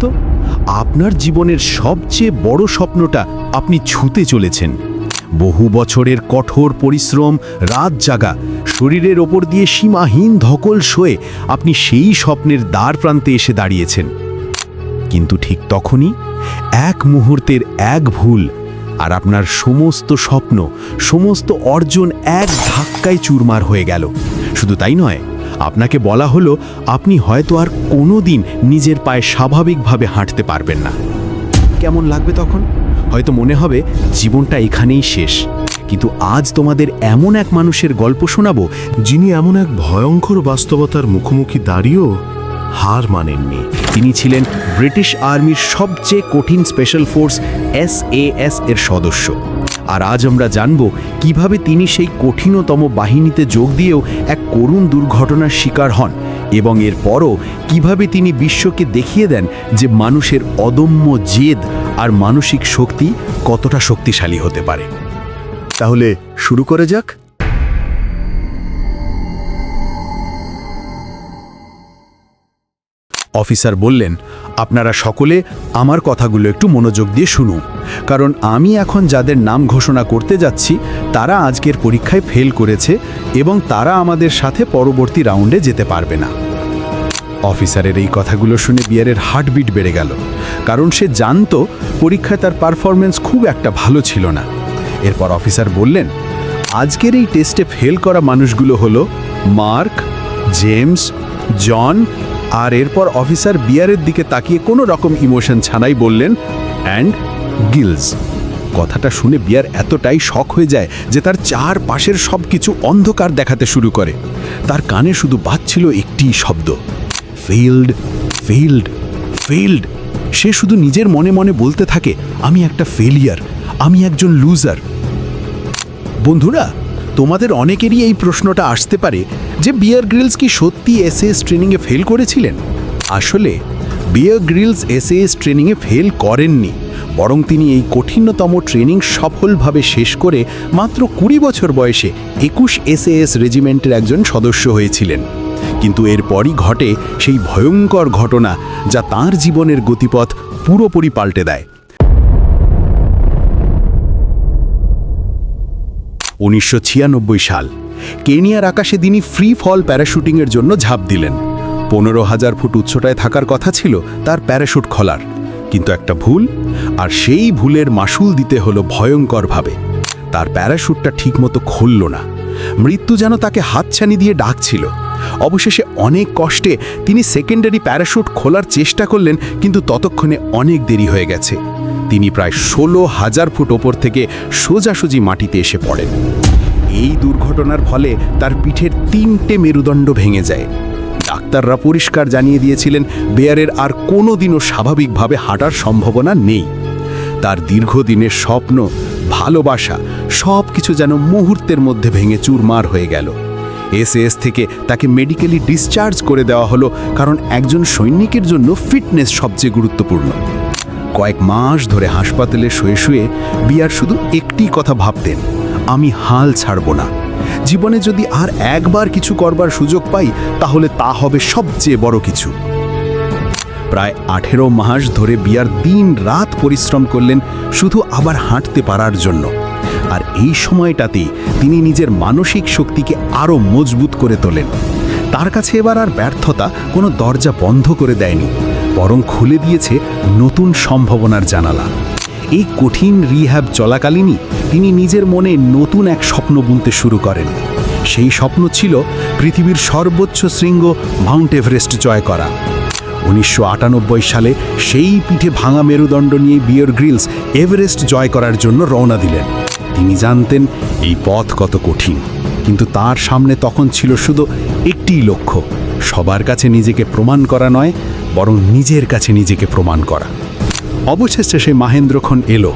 তো, আপনার জীবনের সবচেয়ে বড় স্বপ্নটা আপনি ছুতে চলেছেন। বহু বছরের কঠোর পরিশ্রম, রাত জাগা, শরীরের ওপর দিয়ে সীমাহীন ধকল সয়ে আপনি সেই স্বপ্নের দ্বার প্রান্তে এসে দাঁড়িয়েছেন। কিন্তু ঠিক তখনই এক মুহূর্তের এক ভুল আর আপনার সমস্ত স্বপ্ন, সমস্ত অর্জন এক ধাক্কায় চুরমার হয়ে গেল। শুধু তাই নয় আপনাকে বলা হলো, আপনি হয়তো আর কোনো দিন নিজের পায়ে স্বাভাবিকভাবে হাঁটতে পারবেন না। কেমন লাগবে তখন? হয়তো মনে হবে, জীবনটা এখানেই শেষ। কিন্তু আজ তোমাদের এমন এক মানুষের গল্প শোনাবো, যিনি এমন এক ভয়ঙ্কর বাস্তবতার মুখোমুখি দাঁড়িয়েও হার মানেননি। তিনি ছিলেন ব্রিটিশ আর্মির সবচেয়ে কঠিন স্পেশাল ফোর্স এস এস এর সদস্য। আর আজ আমরা জানব কীভাবে তিনি সেই কঠিনতম বাহিনীতে যোগ দিয়েও এক করুণ দুর্ঘটনার শিকার হন এবং এরপরও কীভাবে তিনি বিশ্বকে দেখিয়ে দেন যে মানুষের অদম্য জেদ আর মানসিক শক্তি কতটা শক্তিশালী হতে পারে। তাহলে শুরু করে যাক। অফিসার বললেন, আপনারা সকলে আমার কথাগুলো একটু মনোযোগ দিয়ে শুনুন, কারণ আমি এখন যাদের নাম ঘোষণা করতে যাচ্ছি, তারা আজকের পরীক্ষায় ফেল করেছে এবং তারা আমাদের সাথে পরবর্তী রাউন্ডে যেতে পারবে না। অফিসারের এই কথাগুলো শুনে বিয়ারের হার্টবিট বেড়ে গেল, কারণ সে জানতো পরীক্ষায় তার পারফরমেন্স খুব একটা ভালো ছিল না। এরপর অফিসার বললেন, আজকের এই টেস্টে ফেল করা মানুষগুলো হলো মার্ক, জেমস, জন আর এরপর অফিসার বিয়ারের দিকে তাকিয়ে কোনো রকম ইমোশন ছানাই বললেন, অ্যান্ড গিলস। কথাটা শুনে বিয়ার এতটাই শখ হয়ে যায় যে তার চার পাশের সব কিছু অন্ধকার দেখাতে শুরু করে। তার কানে শুধু বাজছিল একটি শব্দ, ফেইল্ড ফেইল্ড ফেইল্ড। সে শুধু নিজের মনে মনে বলতে থাকে, আমি একটা ফেলিয়ার আমি একজন লুজার। বন্ধুরা, তোমাদের অনেকেরই এই প্রশ্নটা আসতে পারে যে বিয়ার গ্রিলস কি সত্যি এসএএস ট্রেনিংয়ে ফেল করেছিলেন? আসলে, বিয়ার গ্রিলস এসএএস ট্রেনিংয়ে ফেল করেননি, বরং তিনি এই কঠিনতম ট্রেনিং সফলভাবে শেষ করে মাত্র কুড়ি বছর বয়সে একুশ এসএএস রেজিমেন্টের একজন সদস্য হয়েছিলেন। কিন্তু এরপরই ঘটে সেই ভয়ঙ্কর ঘটনা যা তার জীবনের গতিপথ পুরোপুরি পাল্টে দেয়। উনিশশো ছিয়ানব্বই সাল কেনিয়ার আকাশে তিনি ফ্রি ফল প্যারাশুটিংয়ের জন্য ঝাঁপ দিলেন। পনেরো হাজার ফুট উচ্চতায় থাকার কথা ছিল তার প্যারাশুট খোলার। কিন্তু একটা ভুল, আর সেই ভুলের মাসুল দিতে হলো ভয়ঙ্করভাবে। তার প্যারাশুটটা ঠিকমতো খুলল না। মৃত্যু যেন তাকে হাতছানি দিয়ে ডাকছিল। অবশেষে অনেক কষ্টে তিনি সেকেন্ডারি প্যারাশুট খোলার চেষ্টা করলেন, কিন্তু ততক্ষণে অনেক দেরি হয়ে গেছে। তিনি প্রায় ষোলো হাজার ফুট ওপর থেকে সোজাসুজি মাটিতে এসে পড়েন। এই দুর্ঘটনার ফলে তার পিঠের তিনটে মেরুদণ্ড ভেঙে যায়। ডাক্তাররা পরিষ্কার জানিয়ে দিয়েছিলেন, বেয়ারের আর কোনো দিনও স্বাভাবিকভাবে হাঁটার সম্ভাবনা নেই। তার দীর্ঘদিনের স্বপ্ন, ভালোবাসা সব কিছু যেন মুহূর্তের মধ্যে ভেঙে চুরমার হয়ে গেল। এসএস থেকে তাকে মেডিকেলি ডিসচার্জ করে দেওয়া হলো, কারণ একজন সৈনিকের জন্য ফিটনেস সবচেয়ে গুরুত্বপূর্ণ। কয়েক মাস ধরে হাসপাতালে শুয়ে শুয়ে বিয়ার শুধু একটি কথা ভাবতেন আমি হাল ছাড়ব না। জীবনে যদি আর একবার কিছু করবার সুযোগ পাই, তাহলে তা হবে সবচেয়ে বড় কিছু। প্রায় আঠেরো মাস ধরে বিয়ার দিন রাত পরিশ্রম করলেন শুধু আবার হাঁটতে পারার জন্য। আর এই সময়টাতেই তিনি নিজের মানসিক শক্তিকে আরও মজবুত করে তোলেন। তার কাছে এবার আর ব্যর্থতা কোনো দরজা বন্ধ করে দেয়নি, বরং খুলে দিয়েছে নতুন সম্ভাবনার জানালা। এই কঠিন রিহ্যাব চলাকালীনই তিনি নিজের মনে নতুন এক স্বপ্ন বুনতে শুরু করেন। সেই স্বপ্ন ছিল পৃথিবীর সর্বোচ্চ শৃঙ্গ মাউন্ট এভারেস্ট জয় করা। উনিশশো আটানব্বই সালে সেই পিঠে ভাঙা মেরুদণ্ড নিয়ে বিয়ার গ্রিলস এভারেস্ট জয় করার জন্য রওনা দিলেন। তিনি জানতেন এই পথ কত কঠিন, কিন্তু তার সামনে তখন ছিল শুধু একটিই লক্ষ্য, সবার কাছে নিজেকে প্রমাণ করা নয়, বরং নিজের কাছে নিজেকে প্রমাণ করা। অবশেষে সে মাহেন্দ্রক্ষণ এলো।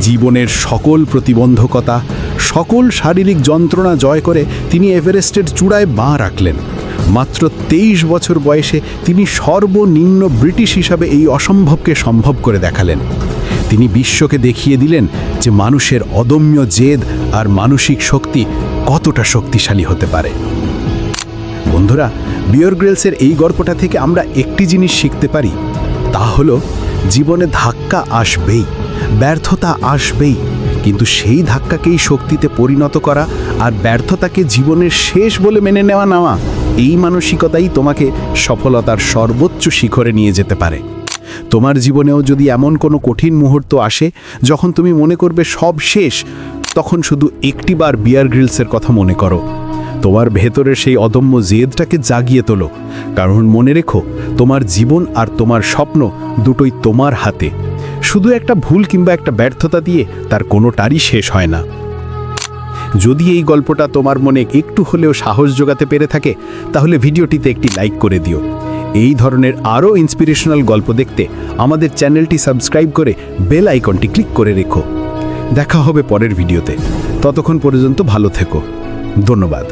জীবনের সকল প্রতিবন্ধকতা, সকল শারীরিক যন্ত্রণা জয় করে তিনি এভারেস্টের চূড়ায় বাঁ রাখলেন। মাত্র তেইশ বছর বয়সে তিনি সর্বনিম্ন ব্রিটিশ হিসাবে এই অসম্ভবকে সম্ভব করে দেখালেন। তিনি বিশ্বকে দেখিয়ে দিলেন যে মানুষের অদম্য জেদ আর মানসিক শক্তি কতটা শক্তিশালী হতে পারে। বন্ধুরা, বিয়র গ্রেলসের এই গল্পটা থেকে আমরা একটি জিনিস শিখতে পারি, তা হলো জীবনে ধাক্কা আসবেই, ব্যর্থতা আসবেই, কিন্তু সেই ধাক্কাকেই শক্তিতে পরিণত করা আর ব্যর্থতাকে জীবনের শেষ বলে মেনে নেওয়া নেওয়া, এই মানসিকতাই তোমাকে সফলতার সর্বোচ্চ শিখরে নিয়ে যেতে পারে। তোমার জীবনেও যদি এমন কোনো কঠিন মুহূর্ত আসে, যখন তুমি মনে করবে সব শেষ, তখন শুধু একটিবার বিয়ার গ্রিলসের কথা মনে করো। তোমার ভেতরের সেই অদম্য জেদটাকে জাগিয়ে তোলো। কারণ মনে রেখো, তোমার জীবন আর তোমার স্বপ্ন দুটোই তোমার হাতে। শুধু একটা ভুল কিংবা একটা ব্যর্থতা দিয়ে তার কোনোটারই শেষ হয় না। যদি এই গল্পটা তোমার মনে একটু হলেও সাহস জোগাতে পেরে থাকে, তাহলে ভিডিওটিতে একটি লাইক করে দিও। এই ধরনের আরও ইন্সপিরেশনাল গল্প দেখতে আমাদের চ্যানেলটি সাবস্ক্রাইব করে বেল আইকনটি ক্লিক করে রেখো। দেখা হবে পরের ভিডিওতে। ততক্ষণ পর্যন্ত ভালো থেকো। ধন্যবাদ।